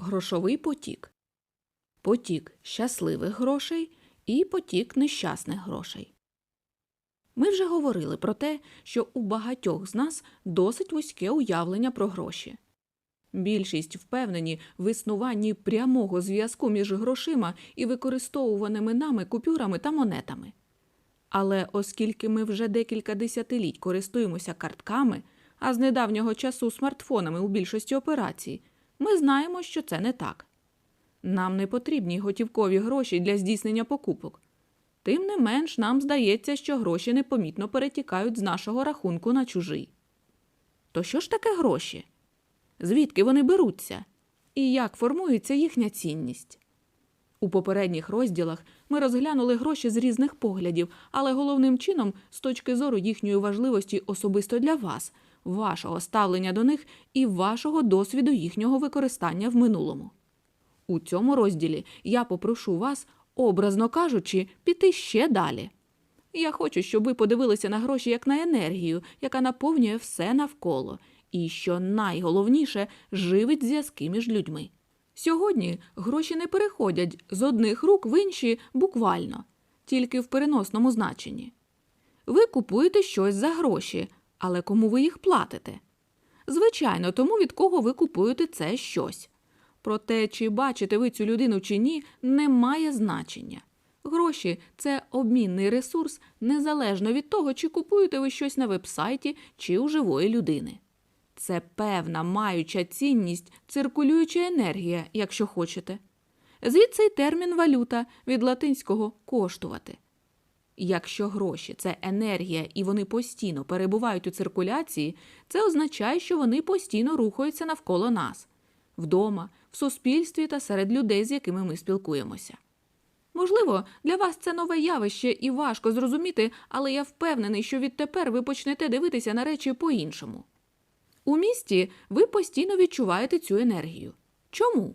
Грошовий потік. Потік щасливих грошей і потік нещасних грошей. Ми вже говорили про те, що у багатьох з нас досить вузьке уявлення про гроші. Більшість впевнені в існуванні прямого зв'язку між грошима і використовуваними нами купюрами та монетами. Але оскільки ми вже декілька десятиліть користуємося картками, а з недавнього часу смартфонами у більшості операцій, ми знаємо, що це не так. Нам не потрібні готівкові гроші для здійснення покупок. Тим не менш, нам здається, що гроші непомітно перетікають з нашого рахунку на чужий. То що ж таке гроші? Звідки вони беруться? І як формується їхня цінність? У попередніх розділах ми розглянули гроші з різних поглядів, але головним чином з точки зору їхньої важливості особисто для вас, вашого ставлення до них і вашого досвіду їхнього використання в минулому. У цьому розділі я попрошу вас, образно кажучи, піти ще далі. Я хочу, щоб ви подивилися на гроші як на енергію, яка наповнює все навколо, і, що найголовніше, живить зв'язки між людьми. Сьогодні гроші не переходять з одних рук в інші буквально, тільки в переносному значенні. Ви купуєте щось за гроші, але кому ви їх платите? Звичайно, тому від кого ви купуєте це щось. Проте, чи бачите ви цю людину чи ні, не має значення. Гроші це обмінний ресурс незалежно від того, чи купуєте ви щось на вебсайті чи у живої людини. Це певна маюча цінність, циркулююча енергія, якщо хочете. Звідси й термін валюта від латинського коштувати. Якщо гроші це енергія і вони постійно перебувають у циркуляції, це означає, що вони постійно рухаються навколо нас вдома, в суспільстві та серед людей, з якими ми спілкуємося. Можливо, для вас це нове явище і важко зрозуміти, але я впевнений, що відтепер ви почнете дивитися на речі по-іншому. У місті ви постійно відчуваєте цю енергію. Чому?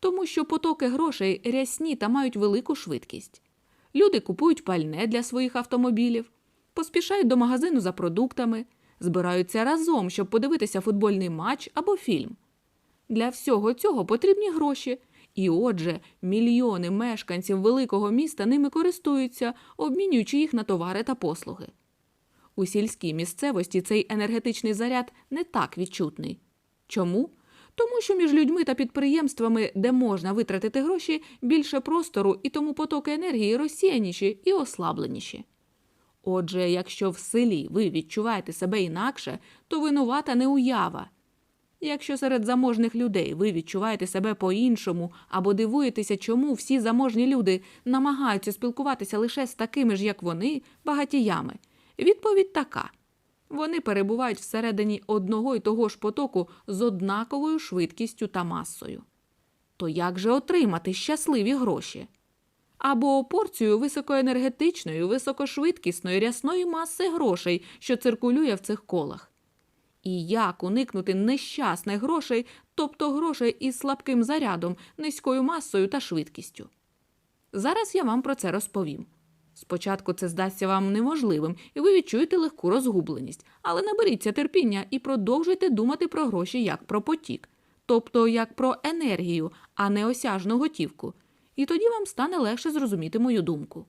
Тому що потоки грошей рясні та мають велику швидкість. Люди купують пальне для своїх автомобілів, поспішають до магазину за продуктами, збираються разом, щоб подивитися футбольний матч або фільм. Для всього цього потрібні гроші, і отже, мільйони мешканців великого міста ними користуються, обмінюючи їх на товари та послуги. У сільській місцевості цей енергетичний заряд не так відчутний. Чому? Тому що між людьми та підприємствами, де можна витратити гроші, більше простору і тому потоки енергії розсіяніші і ослабленіші. Отже, якщо в селі ви відчуваєте себе інакше, то винувата не уява. Якщо серед заможних людей ви відчуваєте себе по-іншому або дивуєтеся, чому всі заможні люди намагаються спілкуватися лише з такими ж, як вони, багатіями, відповідь така. Вони перебувають всередині одного і того ж потоку з однаковою швидкістю та масою. То як же отримати щасливі гроші? Або порцію високоенергетичної, високошвидкісної рясної маси грошей, що циркулює в цих колах. І як уникнути нещасних грошей, тобто грошей із слабким зарядом, низькою масою та швидкістю? Зараз я вам про це розповім. Спочатку це здасться вам неможливим, і ви відчуєте легку розгубленість, але наберіться терпіння і продовжуйте думати про гроші як про потік, тобто як про енергію, а не осяжну готівку. І тоді вам стане легше зрозуміти мою думку.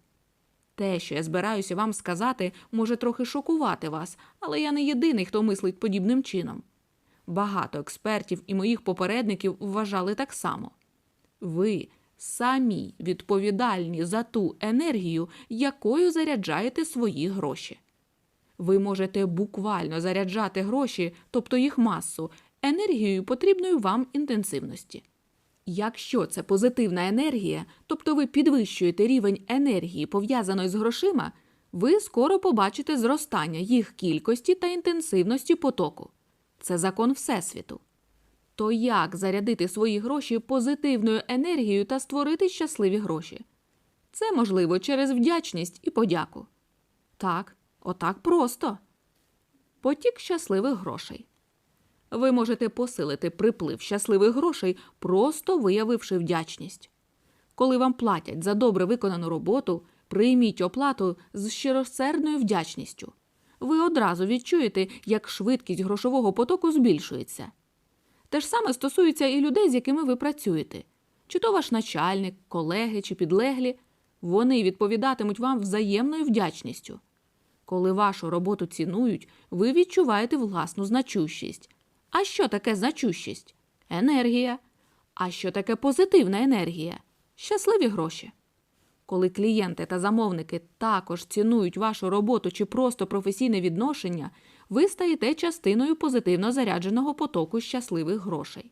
Те, що я збираюся вам сказати, може трохи шокувати вас, але я не єдиний, хто мислить подібним чином. Багато експертів і моїх попередників вважали так само. Ви самі відповідальні за ту енергію, якою заряджаєте свої гроші. Ви можете буквально заряджати гроші, тобто їх масу, енергією потрібною вам інтенсивності. Якщо це позитивна енергія, тобто ви підвищуєте рівень енергії, пов'язаної з грошима, ви скоро побачите зростання їх кількості та інтенсивності потоку. Це закон Всесвіту. То як зарядити свої гроші позитивною енергією та створити щасливі гроші? Це можливо через вдячність і подяку. Так, отак просто. Потік щасливих грошей. Ви можете посилити приплив щасливих грошей, просто виявивши вдячність. Коли вам платять за добре виконану роботу, прийміть оплату з щиросердною вдячністю. Ви одразу відчуєте, як швидкість грошового потоку збільшується. Те ж саме стосується і людей, з якими ви працюєте. Чи то ваш начальник, колеги чи підлеглі, вони відповідатимуть вам взаємною вдячністю. Коли вашу роботу цінують, ви відчуваєте власну значущість. А що таке значущість? Енергія. А що таке позитивна енергія? Щасливі гроші. Коли клієнти та замовники також цінують вашу роботу чи просто професійне відношення, ви стаєте частиною позитивно зарядженого потоку щасливих грошей.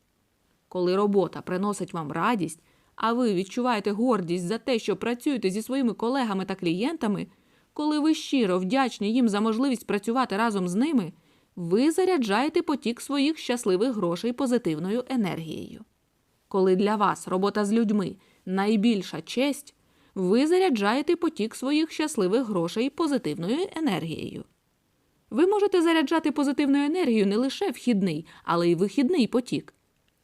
Коли робота приносить вам радість, а ви відчуваєте гордість за те, що працюєте зі своїми колегами та клієнтами, коли ви щиро вдячні їм за можливість працювати разом з ними, ви заряджаєте потік своїх щасливих грошей позитивною енергією. Коли для вас робота з людьми найбільша честь, ви заряджаєте потік своїх щасливих грошей позитивною енергією. Ви можете заряджати позитивною енергією не лише вхідний, але й вихідний потік.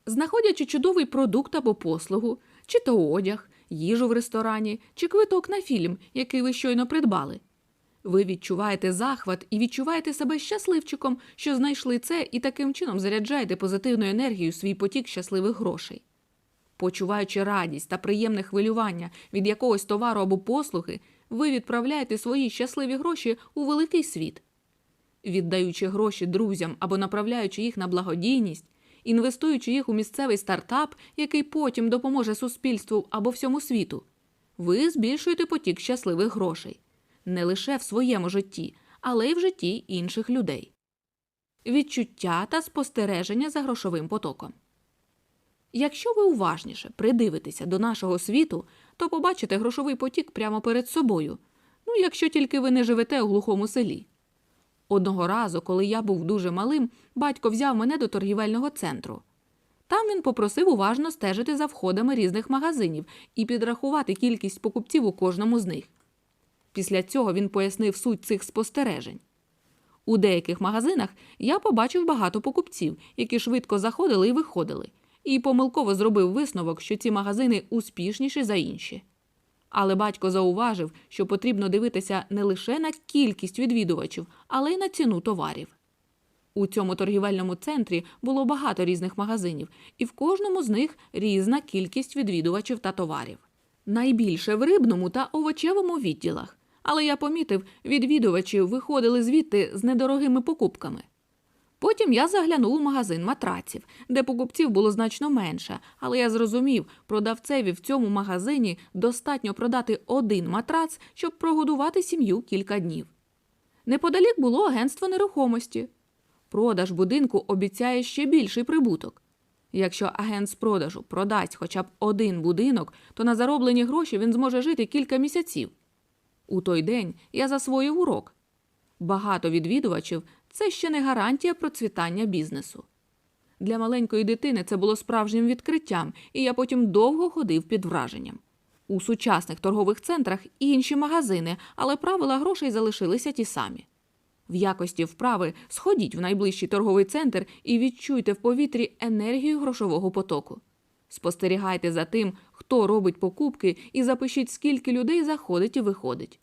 Знаходячи чудовий продукт або послугу, чи то одяг, їжу в ресторані, чи квиток на фільм, який ви щойно придбали. Ви відчуваєте захват і відчуваєте себе щасливчиком, що знайшли це і таким чином заряджаєте позитивною енергією свій потік щасливих грошей. Почуваючи радість та приємне хвилювання від якогось товару або послуги, ви відправляєте свої щасливі гроші у великий світ. Віддаючи гроші друзям або направляючи їх на благодійність, інвестуючи їх у місцевий стартап, який потім допоможе суспільству або всьому світу, ви збільшуєте потік щасливих грошей не лише в своєму житті, але й в житті інших людей. Відчуття та спостереження за грошовим потоком. Якщо ви уважніше придивитеся до нашого світу, то побачите грошовий потік прямо перед собою, ну якщо тільки ви не живете у глухому селі. Одного разу, коли я був дуже малим, батько взяв мене до торгівельного центру. Там він попросив уважно стежити за входами різних магазинів і підрахувати кількість покупців у кожному з них. Після цього він пояснив суть цих спостережень. У деяких магазинах я побачив багато покупців, які швидко заходили і виходили, і помилково зробив висновок, що ці магазини успішніші за інші. Але батько зауважив, що потрібно дивитися не лише на кількість відвідувачів, але й на ціну товарів. У цьому торгівельному центрі було багато різних магазинів, і в кожному з них різна кількість відвідувачів та товарів. Найбільше в рибному та овочевому відділах, але я помітив, відвідувачі виходили звідти з недорогими покупками. Потім я заглянув у магазин матраців, де покупців було значно менше, але я зрозумів, продавцеві в цьому магазині достатньо продати один матрац, щоб прогодувати сім'ю кілька днів. Неподалік було агентство нерухомості. Продаж будинку обіцяє ще більший прибуток. Якщо агент з продажу продасть хоча б один будинок, то на зароблені гроші він зможе жити кілька місяців. У той день я засвоїв урок. Багато відвідувачів це ще не гарантія процвітання бізнесу. Для маленької дитини це було справжнім відкриттям, і я потім довго ходив під враженням. У сучасних торгових центрах інші магазини, але правила грошей залишилися ті самі. В якості вправи сходіть в найближчий торговий центр і відчуйте в повітрі енергію грошового потоку. Спостерігайте за тим, хто робить покупки, і запишіть, скільки людей заходить і виходить.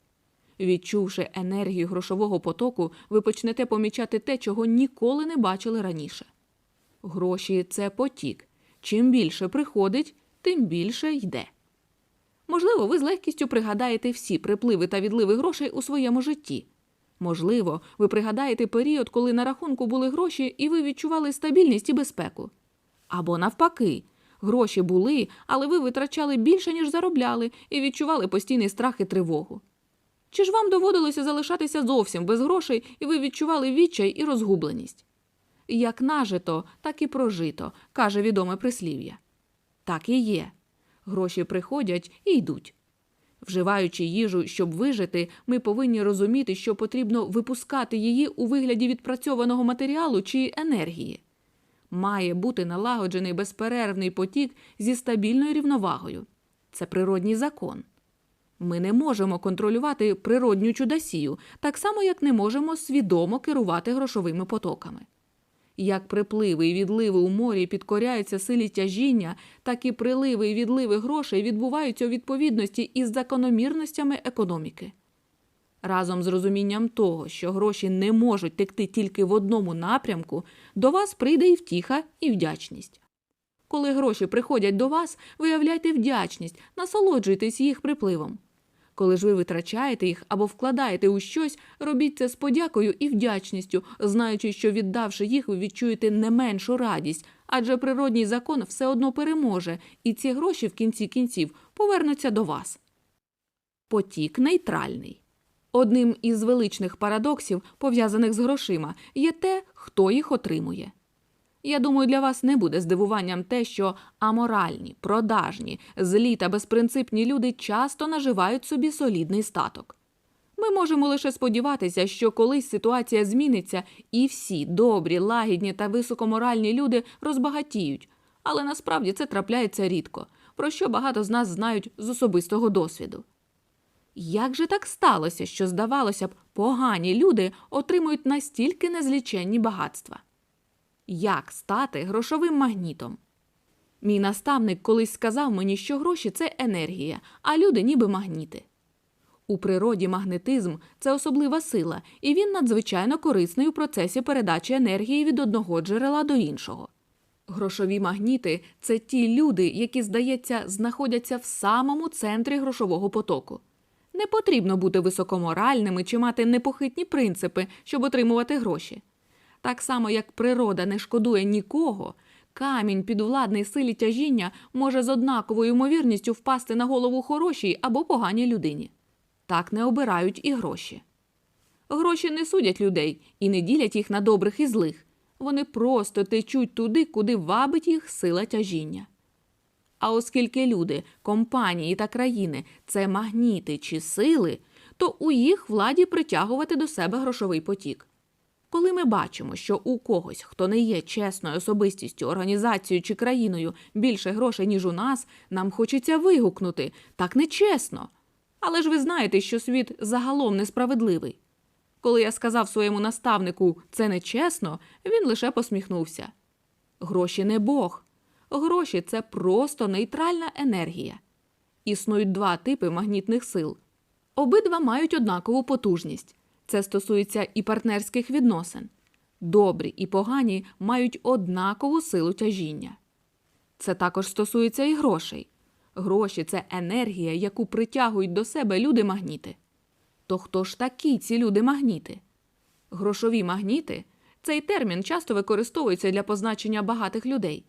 Відчувши енергію грошового потоку, ви почнете помічати те, чого ніколи не бачили раніше. Гроші це потік. Чим більше приходить, тим більше йде. Можливо, ви з легкістю пригадаєте всі припливи та відливи грошей у своєму житті. Можливо, ви пригадаєте період, коли на рахунку були гроші, і ви відчували стабільність і безпеку. Або навпаки, гроші були, але ви витрачали більше, ніж заробляли, і відчували постійний страх і тривогу. Чи ж вам доводилося залишатися зовсім без грошей, і ви відчували відчай і розгубленість? Як нажито, так і прожито, каже відоме прислів'я. Так і є. Гроші приходять і йдуть. Вживаючи їжу, щоб вижити, ми повинні розуміти, що потрібно випускати її у вигляді відпрацьованого матеріалу чи енергії. Має бути налагоджений безперервний потік зі стабільною рівновагою. Це природній закон. Ми не можемо контролювати природню чудосію, так само, як не можемо свідомо керувати грошовими потоками. Як припливи і відливи у морі підкоряються силі тяжіння, так і приливи і відливи грошей відбуваються у відповідності із закономірностями економіки. Разом з розумінням того, що гроші не можуть текти тільки в одному напрямку, до вас прийде і втіха, і вдячність. Коли гроші приходять до вас, виявляйте вдячність, насолоджуйтесь їх припливом. Коли ж ви витрачаєте їх або вкладаєте у щось, робіть це з подякою і вдячністю, знаючи, що віддавши їх, ви відчуєте не меншу радість, адже природній закон все одно переможе, і ці гроші в кінці кінців повернуться до вас. Потік нейтральний. Одним із величних парадоксів, пов'язаних з грошима, є те, хто їх отримує. Я думаю, для вас не буде здивуванням те, що аморальні, продажні, злі та безпринципні люди часто наживають собі солідний статок. Ми можемо лише сподіватися, що колись ситуація зміниться, і всі добрі, лагідні та високоморальні люди розбагатіють, але насправді це трапляється рідко, про що багато з нас знають з особистого досвіду. Як же так сталося, що, здавалося б, погані люди отримують настільки незліченні багатства? Як стати грошовим магнітом? Мій наставник колись сказав мені, що гроші це енергія, а люди ніби магніти. У природі магнетизм це особлива сила, і він надзвичайно корисний у процесі передачі енергії від одного джерела до іншого. Грошові магніти це ті люди, які, здається, знаходяться в самому центрі грошового потоку. Не потрібно бути високоморальними чи мати непохитні принципи, щоб отримувати гроші. Так само, як природа не шкодує нікого, камінь підвладний силі тяжіння може з однаковою ймовірністю впасти на голову хорошій або поганій людині. Так не обирають і гроші. Гроші не судять людей і не ділять їх на добрих і злих. Вони просто течуть туди, куди вабить їх сила тяжіння. А оскільки люди, компанії та країни це магніти чи сили, то у їх владі притягувати до себе грошовий потік. Коли ми бачимо, що у когось, хто не є чесною особистістю, організацією чи країною, більше грошей, ніж у нас, нам хочеться вигукнути так нечесно. Але ж ви знаєте, що світ загалом несправедливий. Коли я сказав своєму наставнику це нечесно, він лише посміхнувся. Гроші не Бог. Гроші це просто нейтральна енергія. Існують два типи магнітних сил. Обидва мають однакову потужність. Це стосується і партнерських відносин. Добрі і погані мають однакову силу тяжіння. Це також стосується і грошей. Гроші це енергія, яку притягують до себе люди-магніти. То хто ж такі ці люди-магніти? Грошові магніти цей термін часто використовується для позначення багатих людей,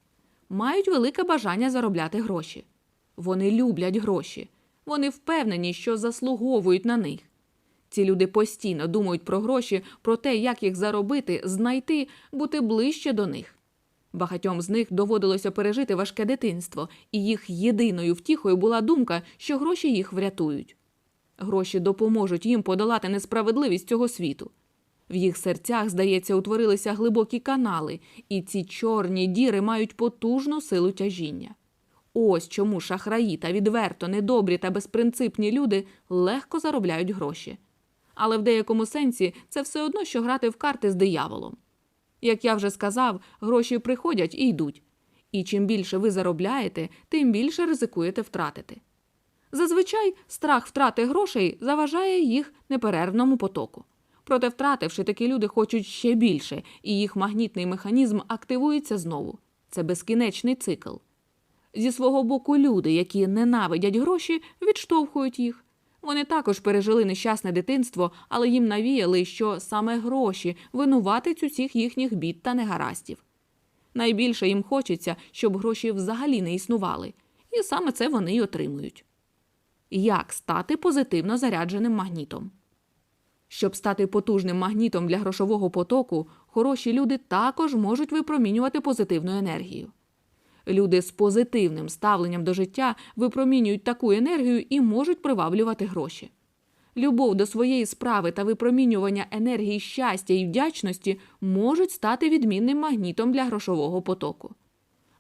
мають велике бажання заробляти гроші. Вони люблять гроші, вони впевнені, що заслуговують на них. Ці люди постійно думають про гроші, про те, як їх заробити, знайти, бути ближче до них. Багатьом з них доводилося пережити важке дитинство, і їх єдиною втіхою була думка, що гроші їх врятують. Гроші допоможуть їм подолати несправедливість цього світу. В їх серцях, здається, утворилися глибокі канали, і ці чорні діри мають потужну силу тяжіння. Ось чому шахраї та відверто недобрі та безпринципні люди легко заробляють гроші. Але в деякому сенсі це все одно, що грати в карти з дияволом. Як я вже сказав, гроші приходять і йдуть. І чим більше ви заробляєте, тим більше ризикуєте втратити. Зазвичай страх втрати грошей заважає їх неперервному потоку. Проте, втративши, такі люди хочуть ще більше, і їх магнітний механізм активується знову. Це безкінечний цикл. Зі свого боку, люди, які ненавидять гроші, відштовхують їх. Вони також пережили нещасне дитинство, але їм навіяли, що саме гроші винуватець усіх їхніх бід та негараздів. Найбільше їм хочеться, щоб гроші взагалі не існували, і саме це вони й отримують. Як стати позитивно зарядженим магнітом? Щоб стати потужним магнітом для грошового потоку, хороші люди також можуть випромінювати позитивну енергію. Люди з позитивним ставленням до життя випромінюють таку енергію і можуть приваблювати гроші. Любов до своєї справи та випромінювання енергії щастя і вдячності можуть стати відмінним магнітом для грошового потоку.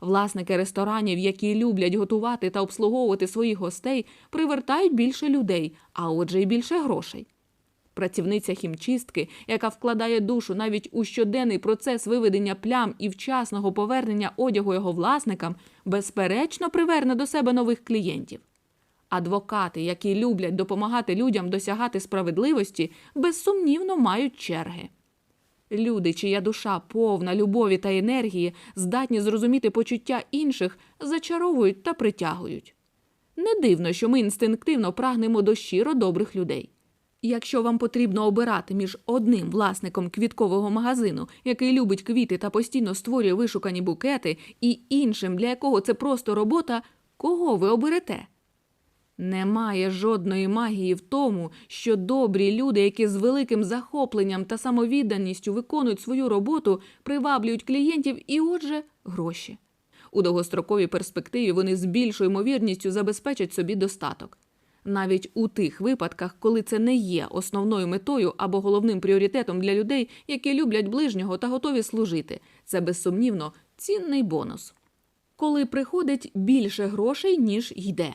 Власники ресторанів, які люблять готувати та обслуговувати своїх гостей, привертають більше людей, а отже, й більше грошей. Працівниця хімчистки, яка вкладає душу навіть у щоденний процес виведення плям і вчасного повернення одягу його власникам, безперечно приверне до себе нових клієнтів. Адвокати, які люблять допомагати людям досягати справедливості, безсумнівно мають черги. Люди, чия душа повна любові та енергії, здатні зрозуміти почуття інших, зачаровують та притягують. Не дивно, що ми інстинктивно прагнемо до щиро добрих людей. Якщо вам потрібно обирати між одним власником квіткового магазину, який любить квіти та постійно створює вишукані букети, і іншим, для якого це просто робота, кого ви оберете? Немає жодної магії в тому, що добрі люди, які з великим захопленням та самовідданістю виконують свою роботу, приваблюють клієнтів і, отже, гроші. У довгостроковій перспективі вони з більшою ймовірністю забезпечать собі достаток. Навіть у тих випадках, коли це не є основною метою або головним пріоритетом для людей, які люблять ближнього та готові служити, це безсумнівно цінний бонус. Коли приходить більше грошей, ніж йде.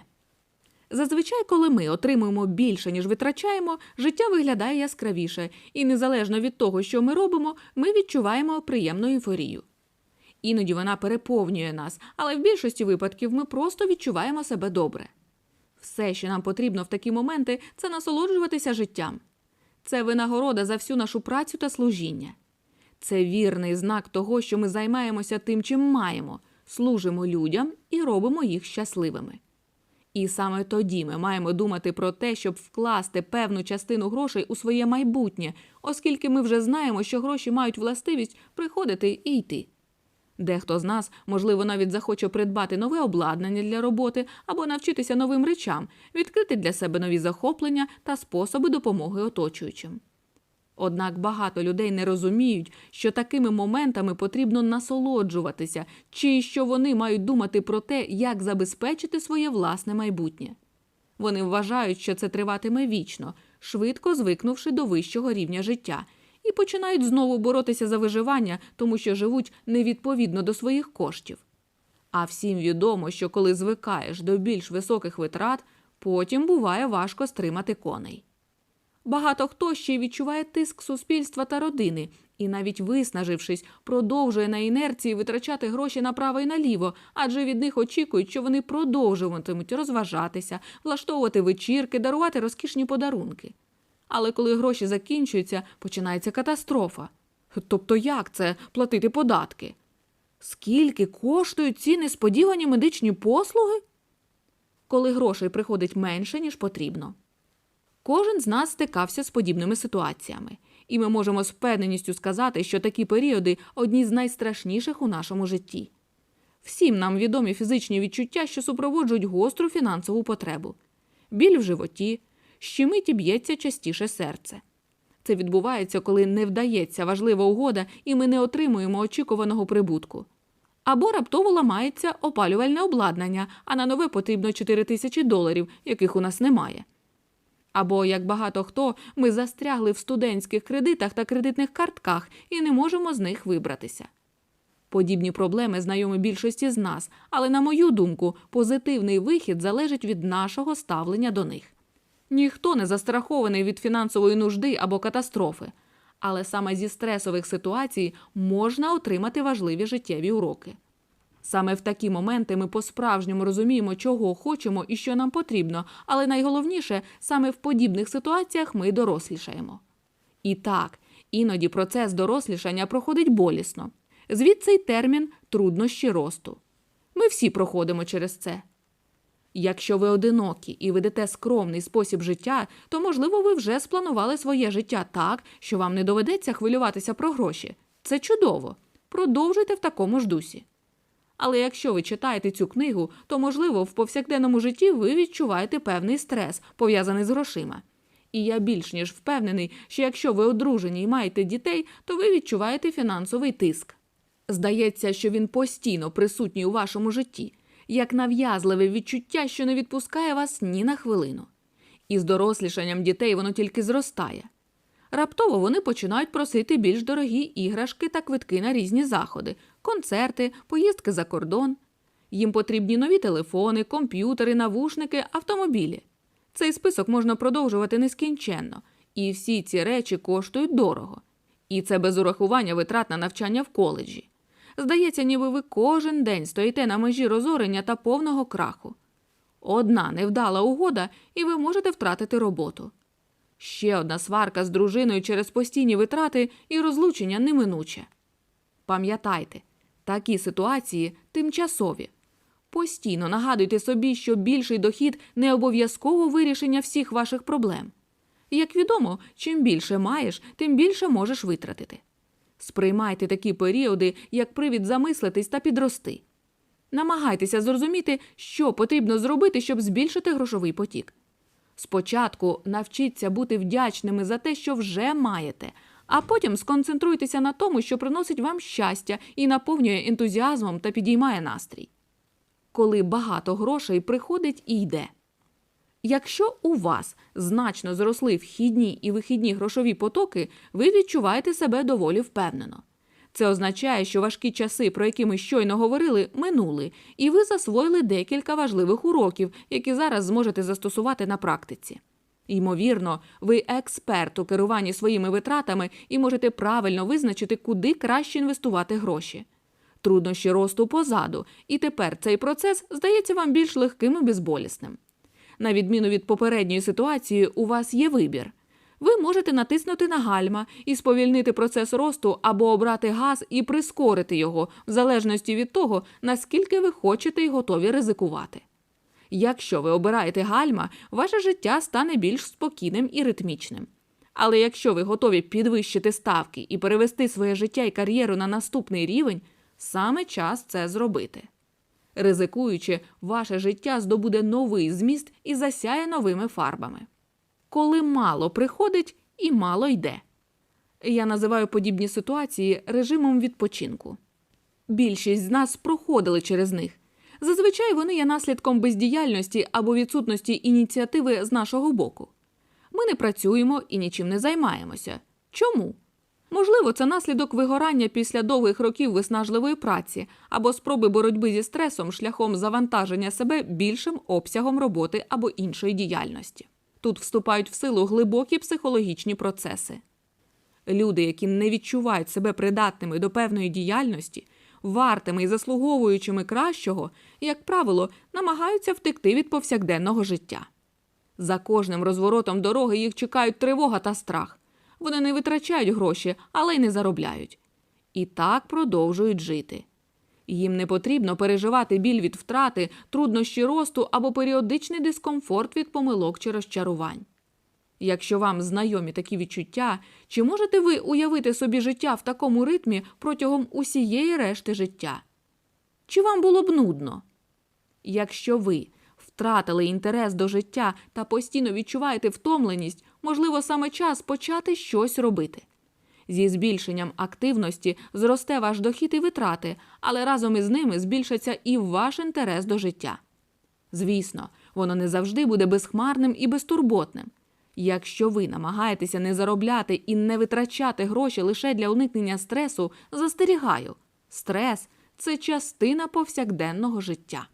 Зазвичай, коли ми отримуємо більше, ніж витрачаємо, життя виглядає яскравіше, і незалежно від того, що ми робимо, ми відчуваємо приємну ейфорію. Іноді вона переповнює нас, але в більшості випадків ми просто відчуваємо себе добре. Все, що нам потрібно в такі моменти, це насолоджуватися життям. Це винагорода за всю нашу працю та служіння. Це вірний знак того, що ми займаємося тим, чим маємо, служимо людям і робимо їх щасливими. І саме тоді ми маємо думати про те, щоб вкласти певну частину грошей у своє майбутнє, оскільки ми вже знаємо, що гроші мають властивість приходити і йти. Дехто з нас, можливо, навіть захоче придбати нове обладнання для роботи або навчитися новим речам, відкрити для себе нові захоплення та способи допомоги оточуючим. Однак багато людей не розуміють, що такими моментами потрібно насолоджуватися, чи що вони мають думати про те, як забезпечити своє власне майбутнє. Вони вважають, що це триватиме вічно, швидко звикнувши до вищого рівня життя, і починають знову боротися за виживання, тому що живуть невідповідно до своїх коштів. А всім відомо, що коли звикаєш до більш високих витрат, потім буває важко стримати коней. Багато хто ще відчуває тиск суспільства та родини і, навіть виснажившись, продовжує на інерції витрачати гроші направо і наліво, адже від них очікують, що вони продовжуватимуть розважатися, влаштовувати вечірки, дарувати розкішні подарунки. Але коли гроші закінчуються, починається катастрофа. Тобто як це платити податки? Скільки коштують ці несподівані медичні послуги? Коли грошей приходить менше, ніж потрібно. Кожен з нас стикався з подібними ситуаціями, і ми можемо з впевненістю сказати, що такі періоди одні з найстрашніших у нашому житті. Всім нам відомі фізичні відчуття, що супроводжують гостру фінансову потребу, біль в животі, щемить і б'ється частіше серце. Це відбувається, коли не вдається важлива угода, і ми не отримуємо очікуваного прибутку. Або раптово ламається опалювальне обладнання, а на нове потрібно 4 тисячі доларів, яких у нас немає. Або, як багато хто, ми застрягли в студентських кредитах та кредитних картках і не можемо з них вибратися. Подібні проблеми знайомі більшості з нас, але, на мою думку, позитивний вихід залежить від нашого ставлення до них. Ніхто не застрахований від фінансової нужди або катастрофи, але саме зі стресових ситуацій можна отримати важливі життєві уроки. Саме в такі моменти ми по-справжньому розуміємо, чого хочемо і що нам потрібно, але найголовніше, саме в подібних ситуаціях ми дорослішаємо. І так, іноді процес дорослішання проходить болісно. Звідси й термін труднощі росту. Ми всі проходимо через це. Якщо ви одинокі і ведете скромний спосіб життя, то, можливо, ви вже спланували своє життя так, що вам не доведеться хвилюватися про гроші. Це чудово. Продовжуйте в такому ж дусі. Але якщо ви читаєте цю книгу, то, можливо, в повсякденному житті ви відчуваєте певний стрес, пов'язаний з грошима. І я більш ніж впевнений, що якщо ви одружені і маєте дітей, то ви відчуваєте фінансовий тиск. Здається, що він постійно присутній у вашому житті, як нав'язливе відчуття, що не відпускає вас ні на хвилину. І з дорослішанням дітей воно тільки зростає. Раптово вони починають просити більш дорогі іграшки та квитки на різні заходи, концерти, поїздки за кордон. Їм потрібні нові телефони, комп'ютери, навушники, автомобілі. Цей список можна продовжувати нескінченно, і всі ці речі коштують дорого. І це без урахування витрат на навчання в коледжі. Здається, ніби ви кожен день стоїте на межі розорення та повного краху. Одна невдала угода, і ви можете втратити роботу. Ще одна сварка з дружиною через постійні витрати і розлучення неминуче. Пам'ятайте, такі ситуації тимчасові. Постійно нагадуйте собі, що більший дохід не обов'язково вирішення всіх ваших проблем. Як відомо, чим більше маєш, тим більше можеш витратити. Сприймайте такі періоди як привід замислитись та підрости. Намагайтеся зрозуміти, що потрібно зробити, щоб збільшити грошовий потік. Спочатку навчіться бути вдячними за те, що вже маєте, а потім сконцентруйтеся на тому, що приносить вам щастя і наповнює ентузіазмом та підіймає настрій. Коли багато грошей приходить і йде. Якщо у вас значно зросли вхідні і вихідні грошові потоки, ви відчуваєте себе доволі впевнено. Це означає, що важкі часи, про які ми щойно говорили, минули, і ви засвоїли декілька важливих уроків, які зараз зможете застосувати на практиці. Ймовірно, ви експерт у керуванні своїми витратами і можете правильно визначити, куди краще інвестувати гроші. Труднощі росту позаду, і тепер цей процес здається вам більш легким і безболісним. На відміну від попередньої ситуації, у вас є вибір. Ви можете натиснути на гальма і сповільнити процес росту або обрати газ і прискорити його, в залежності від того, наскільки ви хочете і готові ризикувати. Якщо ви обираєте гальма, ваше життя стане більш спокійним і ритмічним. Але якщо ви готові підвищити ставки і перевести своє життя і кар'єру на наступний рівень, саме час це зробити. Ризикуючи, ваше життя здобуде новий зміст і засяє новими фарбами. Коли мало приходить і мало йде. Я називаю подібні ситуації режимом відпочинку. Більшість з нас проходили через них. Зазвичай вони є наслідком бездіяльності або відсутності ініціативи з нашого боку. Ми не працюємо і нічим не займаємося. Чому? Можливо, це наслідок вигорання після довгих років виснажливої праці або спроби боротьби зі стресом шляхом завантаження себе більшим обсягом роботи або іншої діяльності. Тут вступають в силу глибокі психологічні процеси. Люди, які не відчувають себе придатними до певної діяльності, вартими і заслуговуючими кращого, як правило, намагаються втекти від повсякденного життя. За кожним розворотом дороги їх чекають тривога та страх. Вони не витрачають гроші, але й не заробляють. І так продовжують жити. Їм не потрібно переживати біль від втрати, труднощі росту або періодичний дискомфорт від помилок чи розчарувань. Якщо вам знайомі такі відчуття, чи можете ви уявити собі життя в такому ритмі протягом усієї решти життя? Чи вам було б нудно? Якщо ви втратили інтерес до життя та постійно відчуваєте втомленість, можливо, саме час почати щось робити. Зі збільшенням активності зросте ваш дохід і витрати, але разом із ними збільшиться і ваш інтерес до життя. Звісно, воно не завжди буде безхмарним і безтурботним. Якщо ви намагаєтеся не заробляти і не витрачати гроші лише для уникнення стресу, застерігаю, стрес це частина повсякденного життя.